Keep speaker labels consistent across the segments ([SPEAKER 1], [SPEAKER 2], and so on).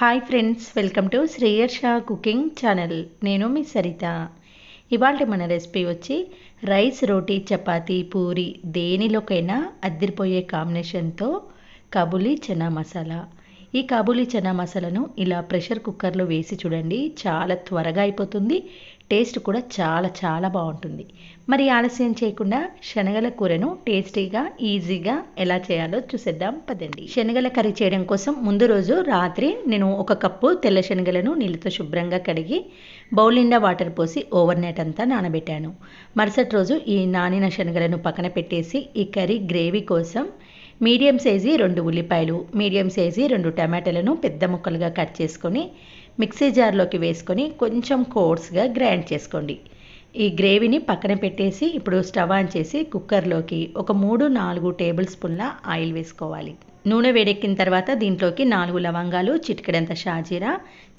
[SPEAKER 1] Hi friends welcome to శ్రేయర్ షా cooking channel నేను మీ సరిత. ఇవాళ మన రెసిపీ వచ్చి రైస్ రోటీ చపాతి పూరి దేనిలోకైనా అద్దరిపోయే కాంబినేషన్తో కాబూలీ చనా మసాలా. ఈ కాబులీ చనా మసాలాను ఇలా ప్రెషర్ కుక్కర్లో వేసి చూడండి చాలా త్వరగా అయిపోతుంది. టేస్ట్ కూడా చాలా చాలా బాగుంటుంది. మరి ఆలస్యం చేయకుండా శనగల కూరను టేస్టీగా ఈజీగా ఎలా చేయాలో చూసేద్దాం. పదండి. శనగల కర్రీ చేయడం కోసం ముందు రోజు రాత్రి నేను ఒక కప్పు తెల్ల శనగలను నీళ్ళతో శుభ్రంగా కడిగి బౌల్ నిండా వాటర్ పోసి ఓవర్ నైట్ అంతా నానబెట్టాను. మరుసటి రోజు ఈ నానిన శనగలను పక్కన పెట్టేసి ఈ కర్రీ గ్రేవీ కోసం మీడియం సైజీ రెండు ఉల్లిపాయలు మీడియం సైజీ రెండు టమాటాలను పెద్ద ముక్కలుగా కట్ చేసుకొని మిక్సీ జార్లోకి వేసుకొని కొంచెం కోర్స్గా గ్రైండ్ చేసుకోండి. ఈ గ్రేవీని పక్కన పెట్టేసి ఇప్పుడు స్టవ్ ఆన్ చేసి కుక్కర్లోకి ఒక మూడు నాలుగు టేబుల్ స్పూన్ల ఆయిల్ వేసుకోవాలి. నూనె వేడెక్కిన తర్వాత దీంట్లోకి నాలుగు లవంగాలు చిటికెడంత షాజీరా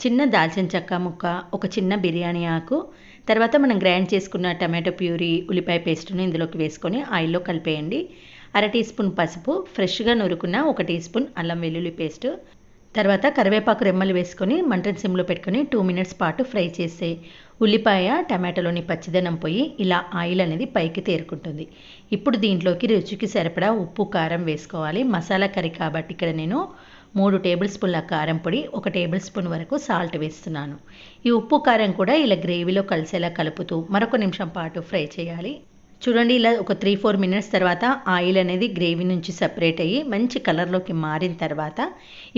[SPEAKER 1] చిన్న దాల్చిన చెక్క ముక్క ఒక చిన్న బిర్యానీ ఆకు తర్వాత మనం గ్రైండ్ చేసుకున్న టమాటో ప్యూరీ ఉల్లిపాయ పేస్ట్ను ఇందులోకి వేసుకొని ఆయిల్లో కలిపేయండి. అర టీ స్పూన్ పసుపు ఫ్రెష్గా నూరుకున్న ఒక టీ స్పూన్ అల్లం వెల్లుల్లి పేస్ట్ తర్వాత కరివేపాకు రెమ్మలు వేసుకొని మంటను సిమ్లో పెట్టుకొని టూ మినిట్స్ పాటు ఫ్రై చేసే ఉల్లిపాయ టమాటోలోని పచ్చిదనం పోయి ఇలా ఆయిల్ అనేది పైకి తేరుకుంటుంది. ఇప్పుడు దీంట్లోకి రుచికి సరిపడా ఉప్పు కారం వేసుకోవాలి. మసాలా కర్రీ కాబట్టి ఇక్కడ నేను మూడు టేబుల్ స్పూన్ల కారం పొడి ఒక టేబుల్ స్పూన్ వరకు సాల్ట్ వేస్తున్నాను. ఈ ఉప్పు కారం కూడా ఇలా గ్రేవీలో కలిసేలా కలుపుతూ మరొక నిమిషం పాటు ఫ్రై చేయాలి. చూడండి ఇలా ఒక త్రీ ఫోర్ మినిట్స్ తర్వాత ఆయిల్ అనేది గ్రేవీ నుంచి సపరేట్ అయ్యి మంచి కలర్లోకి మారిన తర్వాత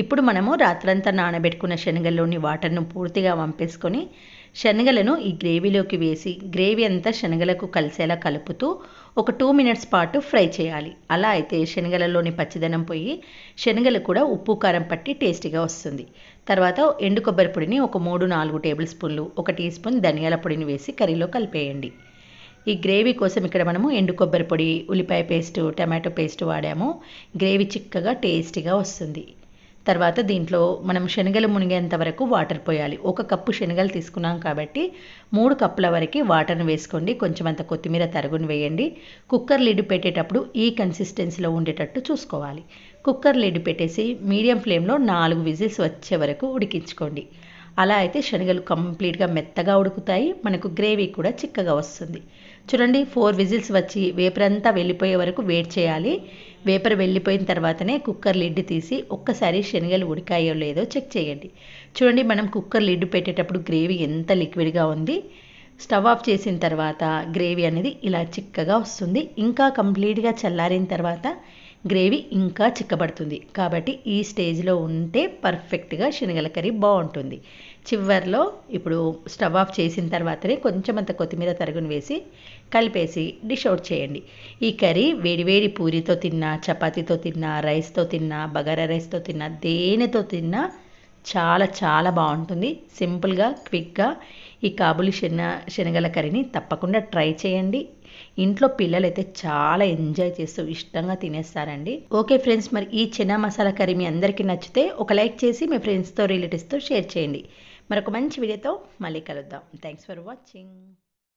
[SPEAKER 1] ఇప్పుడు మనము రాత్రంతా నానబెట్టుకున్న శనగల్లోని వాటర్ను పూర్తిగా వంపేసుకొని శనగలను ఈ గ్రేవీలోకి వేసి గ్రేవీ అంతా శనగలకు కలిసేలా కలుపుతూ ఒక టూ మినిట్స్ పాటు ఫ్రై చేయాలి. అలా అయితే శనగలలోని పచ్చిదనం పోయి శనగలు కూడా ఉప్పు కారం పట్టి టేస్టీగా వస్తుంది. తర్వాత ఎండు కొబ్బరి పొడిని ఒక మూడు నాలుగు టేబుల్ స్పూన్లు ఒక టీ స్పూన్ ధనియాల పొడిని వేసి కర్రీలో కలిపేయండి. ఈ గ్రేవీ కోసం ఇక్కడ మనము ఎండు కొబ్బరి పొడి ఉల్లిపాయ పేస్ట్ టమాటో పేస్ట్ వాడాము. గ్రేవీ చిక్కగా టేస్టీగా వస్తుంది. తర్వాత దీంట్లో మనం శనగలు మునిగేంత వరకు వాటర్ పోయాలి. ఒక కప్పు శనగలు తీసుకున్నాం కాబట్టి మూడు కప్పుల వరకు వాటర్ని వేసుకోండి. కొంచెం అంత కొత్తిమీర తరుగుని వేయండి. కుక్కర్ లిడ్ పెట్టేటప్పుడు ఈ కన్సిస్టెన్సీలో ఉండేటట్టు చూసుకోవాలి. కుక్కర్ లిడ్ పెట్టేసి మీడియం ఫ్లేమ్లో నాలుగు విజిల్స్ వచ్చే వరకు ఉడికించుకోండి. అలా అయితే శనగలు కంప్లీట్గా మెత్తగా ఉడుకుతాయి. మనకు గ్రేవీ కూడా చిక్కగా వస్తుంది. చూడండి ఫోర్ విజిల్స్ వచ్చి వేపరంతా వెళ్ళిపోయే వరకు వెయిట్ చేయాలి. వేపర్ వెళ్ళిపోయిన తర్వాతనే కుక్కర్ లిడ్ తీసి ఒక్కసారి శనగలు ఉడికాయో లేదో చెక్ చేయండి. చూడండి మనం కుక్కర్ లిడ్ పెట్టేటప్పుడు గ్రేవీ ఎంత లిక్విడ్గా ఉంది. స్టవ్ ఆఫ్ చేసిన తర్వాత గ్రేవీ అనేది ఇలా చిక్కగా వస్తుంది. ఇంకా కంప్లీట్గా చల్లారిన తర్వాత గ్రేవీ ఇంకా చిక్కబడుతుంది. కాబట్టి ఈ స్టేజ్లో ఉంటే పర్ఫెక్ట్గా శనగల కర్రీ బాగుంటుంది. చివర్లో ఇప్పుడు స్టవ్ ఆఫ్ చేసిన తర్వాతనే కొంచెం అంత కొత్తిమీర తరుగును వేసి కలిపేసి డిష్ అవుట్ చేయండి. ఈ కర్రీ వేడివేడి పూరితో తిన్నా చపాతీతో తిన్నా రైస్తో తిన్నా బగారా రైస్తో తిన్నా దేనితో తిన్నా చాలా చాలా బాగుంటుంది. సింపుల్గా క్విక్గా ఈ కాబులి శన శనగల కర్రీని తప్పకుండా ట్రై చేయండి. ఇంట్లో పిల్లలు అయితే చాలా ఎంజాయ్ చేస్తూ ఇష్టంగా తినేస్తారండి. ఓకే ఫ్రెండ్స్ మరి ఈ చెనా మసాలా కర్రీ మీ అందరికీ నచ్చితే ఒక లైక్ చేసి మీ ఫ్రెండ్స్తో రిలేటివ్స్తో షేర్ చేయండి. మరొక మంచి వీడియోతో మళ్ళీ కలుద్దాం. Thanks for watching